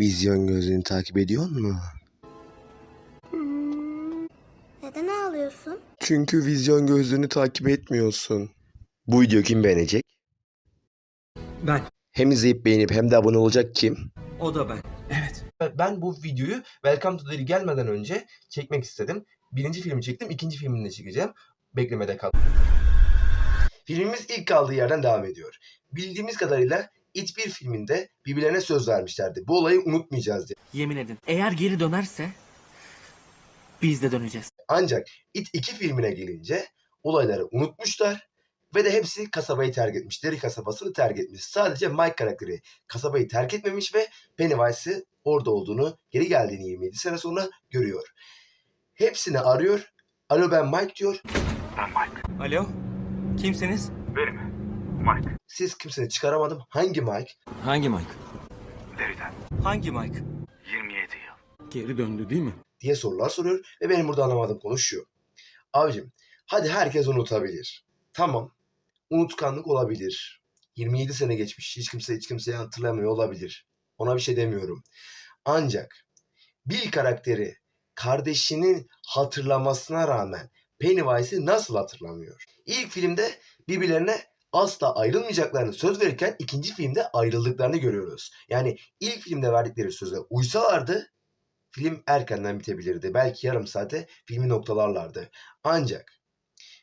Vizyon gözünü takip ediyor mu? Neden ağlıyorsun? Çünkü vizyon gözlüğünü takip etmiyorsun. Bu video kim beğenecek? Ben. Hem izleyip beğenip hem de abone olacak kim? O da ben. Evet. Ben bu videoyu Welcome to the Deli gelmeden önce çekmek istedim. Birinci filmi çektim, ikinci filmini de çekeceğim. Beklemede kal. Filmimiz ilk kaldığı yerden devam ediyor. Bildiğimiz kadarıyla It 1 filminde birbirlerine söz vermişlerdi. Bu olayı unutmayacağız diye. Yemin edin. Eğer geri dönerse biz de döneceğiz. Ancak It 2 filmine gelince olayları unutmuşlar ve de hepsi kasabayı terk etmiş. Derry kasabasını terk etmiş. Sadece Mike karakteri kasabayı terk etmemiş ve Pennywise'ı orada olduğunu, geri geldiğini 27 sene sonra görüyor. Hepsini arıyor. Alo ben Mike diyor. Alo? Kimsiniz? Siz kimsini çıkaramadım. Hangi Mike? Hangi Mike? Hangi Mike? Geri döndü değil mi? diye sorular soruyor ve benim burada anlamadığım konu şu. Abicim hadi herkes unutabilir. Tamam. Unutkanlık olabilir. 27 sene geçmiş. Hiç kimse hiç kimseyi hatırlamıyor olabilir. Ona bir şey demiyorum. Ancak Bill karakteri kardeşinin hatırlamasına rağmen Pennywise'i nasıl hatırlamıyor? İlk filmde birbirlerine asla ayrılmayacaklarını söz verirken ikinci filmde ayrıldıklarını görüyoruz. Yani ilk filmde verdikleri söze uysalardı film erkenden bitebilirdi. Belki yarım saate filmi noktalarlardı. Ancak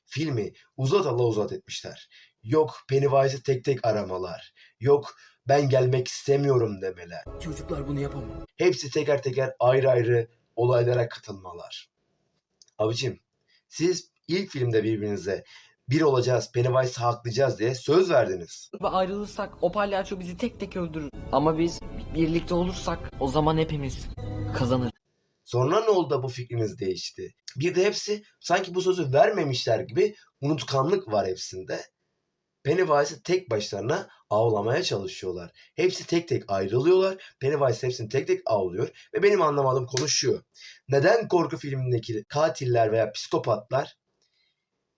filmi uzat Allah uzat etmişler. Yok Pennywise'ı tek tek aramalar. Yok ben gelmek istemiyorum demeler. Çocuklar bunu yapamam. Hepsi teker teker ayrı ayrı olaylara katılmalar. Abicim siz ilk filmde birbirinize bir olacağız, Pennywise'ı haklayacağız diye söz verdiniz. Ve ayrılırsak o palyaço bizi tek tek öldürür. Ama biz birlikte olursak o zaman hepimiz kazanır. Sonra ne oldu da bu fikriniz değişti? Bir de hepsi sanki bu sözü vermemişler gibi unutkanlık var hepsinde. Pennywise'ı tek başlarına avlamaya çalışıyorlar. Hepsi tek tek ayrılıyorlar. Pennywise hepsini tek tek avlıyor. Ve benim anlamadığım konu şu. Neden korku filmindeki katiller veya psikopatlar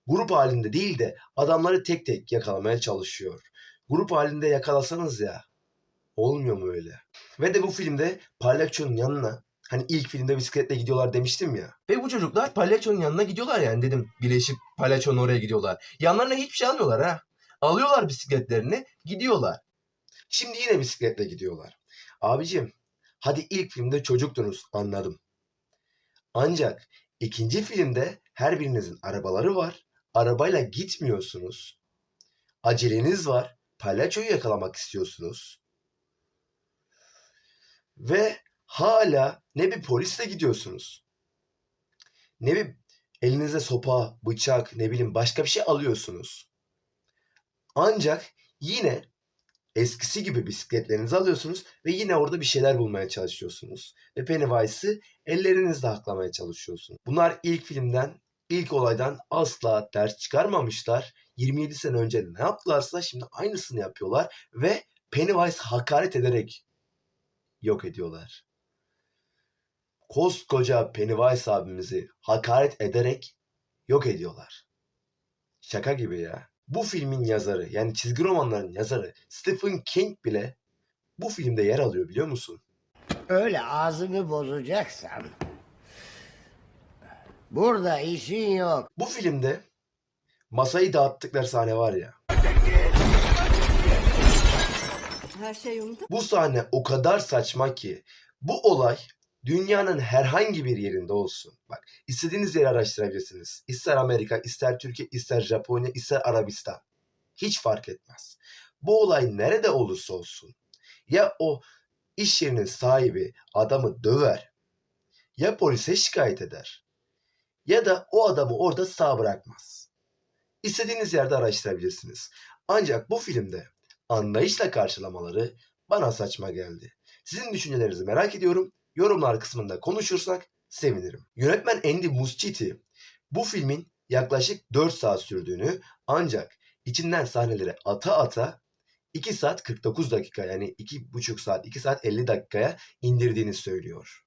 grup halinde değil de adamları tek tek yakalamaya çalışıyor? Grup halinde yakalasanız ya olmuyor mu öyle? Ve de bu filmde palyaçonun yanına Hani ilk filmde bisikletle gidiyorlar demiştim ya. Ve bu çocuklar palyaçonun yanına gidiyorlar yani dedim. Birleşip palyaçonun oraya gidiyorlar. Yanlarına hiçbir şey almıyorlar ha. Alıyorlar bisikletlerini gidiyorlar. Şimdi yine bisikletle gidiyorlar. Abicim hadi ilk filmde çocuktunuz anladım. Ancak ikinci filmde her birinizin arabaları var. Arabayla gitmiyorsunuz. Aceleniz var. Palyaçoyu yakalamak istiyorsunuz. Ve hala ne bir polisle gidiyorsunuz. Ne bir elinize sopa, bıçak, ne bileyim başka bir şey alıyorsunuz. Ancak yine eskisi gibi bisikletlerinizi alıyorsunuz ve yine orada bir şeyler bulmaya çalışıyorsunuz. Ve Pennywise'ı ellerinizle haklamaya çalışıyorsunuz. Bunlar ilk filmden, ilk olaydan asla ders çıkarmamışlar. 27 sene önce ne yaptılarsa şimdi aynısını yapıyorlar ve Pennywise hakaret ederek yok ediyorlar koskoca Pennywise abimizi hakaret ederek yok ediyorlar. Şaka gibi ya. Bu filmin yazarı yani çizgi romanların yazarı Stephen King bile bu filmde yer alıyor biliyor musun? Öyle ağzını bozacaksan burada işin yok. Bu filmde masayı dağıttıkları sahne var ya. Her şey yolunda. Bu sahne o kadar saçma ki bu olay dünyanın herhangi bir yerinde olsun. Bak istediğiniz yeri araştırabilirsiniz. İster Amerika, ister Türkiye, ister Japonya, ister Arabistan. Hiç fark etmez. Bu olay nerede olursa olsun. Ya o iş yerinin sahibi adamı döver. Ya polise şikayet eder. Ya da o adamı orada sağ bırakmaz. İstediğiniz yerde araştırabilirsiniz. Ancak bu filmde anlayışla karşılamaları bana saçma geldi. Sizin düşüncelerinizi merak ediyorum yorumlar kısmında konuşursak sevinirim. Yönetmen Andy Muschietti bu filmin yaklaşık 4 saat sürdüğünü ancak içinden sahneleri ata ata 2 saat 49 dakika yani 2,5 saat 2 saat 50 dakikaya indirdiğini söylüyor.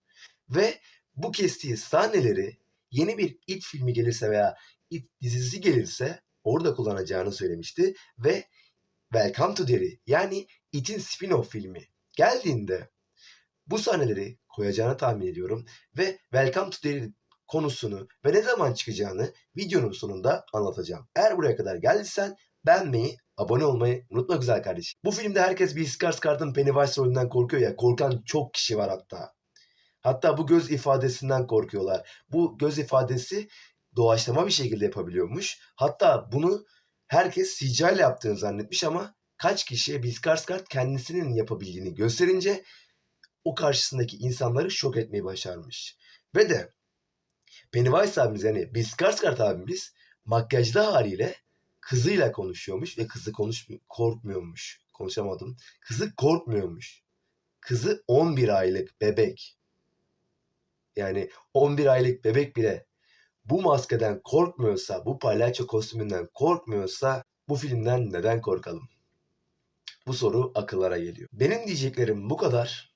Ve bu kestiği sahneleri yeni bir It filmi gelirse veya It dizisi gelirse orada kullanacağını söylemişti ve Welcome to Derry yani It'in spin-off filmi geldiğinde Bu sahneleri koyacağını tahmin ediyorum ve Welcome to Derry konusunu ve ne zaman çıkacağını videonun sonunda anlatacağım. Eğer buraya kadar geldiysen beğenmeyi, abone olmayı unutma güzel kardeşim. Bu filmde herkes bir Skarsgård'ın Pennywise rolünden korkuyor ya. Korkan çok kişi var hatta. Hatta bu göz ifadesinden korkuyorlar. Bu göz ifadesi doğaçlama bir şekilde yapabiliyormuş. Hatta bunu herkes CGI ile yaptığını zannetmiş ama kaç kişiye Bill Skarsgård kendisinin yapabildiğini gösterince o karşısındaki insanları şok etmeyi başarmış. Ve de Pennywise abimiz yani Bill Skarsgård abimiz makyajlı haliyle kızıyla konuşuyormuş ve kızı konuşmuyor, korkmuyormuş. Konuşamadım. Kızı korkmuyormuş. Kızı 11 aylık bebek. Yani 11 aylık bebek bile bu maskeden korkmuyorsa, bu palyaço kostümünden korkmuyorsa bu filmden neden korkalım? Bu soru akıllara geliyor. Benim diyeceklerim bu kadar.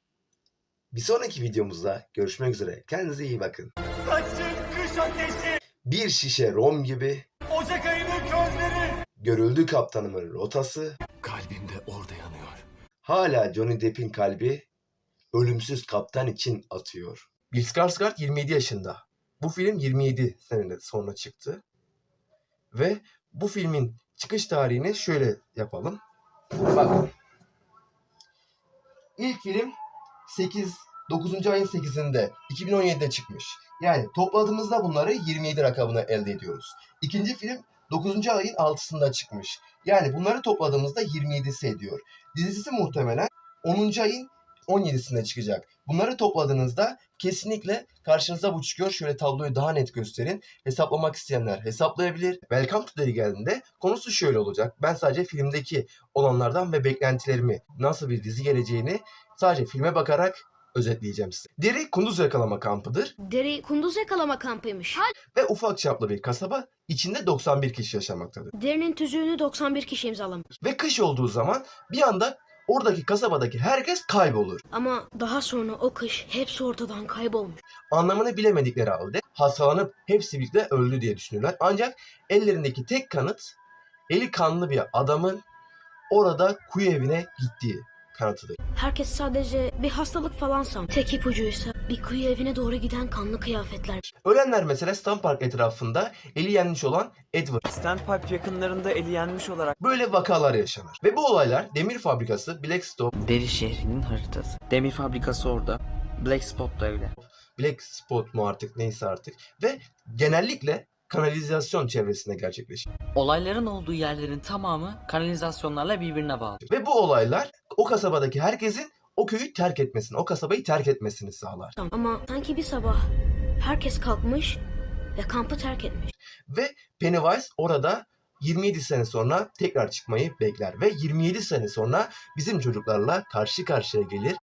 Bir sonraki videomuzda görüşmek üzere. Kendinize iyi bakın. Bir şişe rom gibi Ocak ayının közleri. görüldü kaptanımın rotası. Kalbimde orada yanıyor. Hala Johnny Depp'in kalbi ölümsüz kaptan için atıyor. Bill Skarsgård 27 yaşında. Bu film 27 sene sonra çıktı. Ve bu filmin çıkış tarihini şöyle yapalım. Bakın. İlk film 8 9. ayın 8'inde 2017'de çıkmış. Yani topladığımızda bunları 27 rakamına elde ediyoruz. İkinci film 9. ayın 6'sında çıkmış. Yani bunları topladığımızda 27'si ediyor. Dizisi muhtemelen 10. ayın 17'sinde çıkacak. Bunları topladığınızda kesinlikle karşınıza bu çıkıyor. Şöyle tabloyu daha net gösterin. Hesaplamak isteyenler hesaplayabilir. Welcome to Derry geldiğinde konusu şöyle olacak. Ben sadece filmdeki olanlardan ve beklentilerimi nasıl bir dizi geleceğini sadece filme bakarak özetleyeceğim size. Derry kunduz yakalama kampıdır Deri kunduz yakalama kampıymış. ve ufak çaplı bir kasaba içinde 91 kişi yaşamaktadır. Derinin tüzüğünü 91 kişi imzalamış. Ve kış olduğu zaman bir anda oradaki kasabadaki herkes kaybolur. Ama daha sonra o kış hepsi ortadan kaybolmuş. anlamını bilemedikleri halde hastalanıp hepsi birlikte öldü diye düşünürler. Ancak ellerindeki tek kanıt eli kanlı bir adamın orada kuyu evine gittiği kanıtıdır. Herkes sadece bir hastalık falan san. Tek ipucuysa bir kuyu evine doğru giden kanlı kıyafetler. Ölenler mesela Stan Park etrafında eli yenmiş olan Edward. Standpipe yakınlarında eli yenmiş olarak Böyle vakalar yaşanır. Ve bu olaylar demir fabrikası Blackstone, Deri şehrinin haritası. Demir fabrikası orada. Black Spot da öyle. Black Spot mu artık neyse artık ve genellikle kanalizasyon çevresinde gerçekleşir. Olayların olduğu yerlerin tamamı kanalizasyonlarla birbirine bağlı. Ve bu olaylar o kasabadaki herkesin o köyü terk etmesini, o kasabayı terk etmesini sağlar. Ama sanki bir sabah herkes kalkmış ve kampı terk etmiş. Ve Pennywise orada 27 sene sonra tekrar çıkmayı bekler ve 27 sene sonra bizim çocuklarla karşı karşıya gelir